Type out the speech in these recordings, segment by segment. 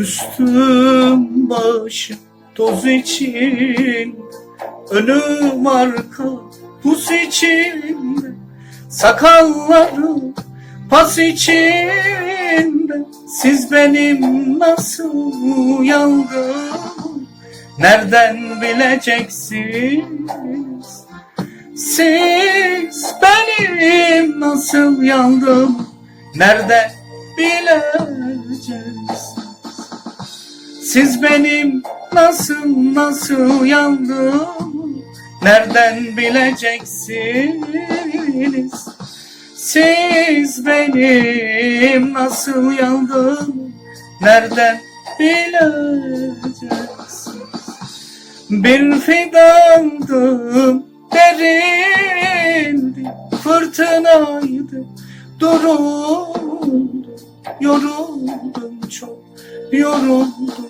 Üstüm başım toz için Önüm arka pus içinde Sakallarım pas içinde. Siz benim nasıl yandım Nereden bileceksiniz? Siz benim nasıl yandım Nereden bileceksiniz Siz benim nasıl nasıl yandım? Nereden bileceksiniz? Siz benim nasıl yandım? Nereden bileceksiniz? Bir fidandım derindi Fırtınaydı duruldu Yoruldum çok yoruldum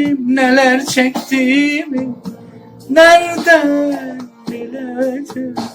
benim neler çektiğimi Nereden bileceksiniz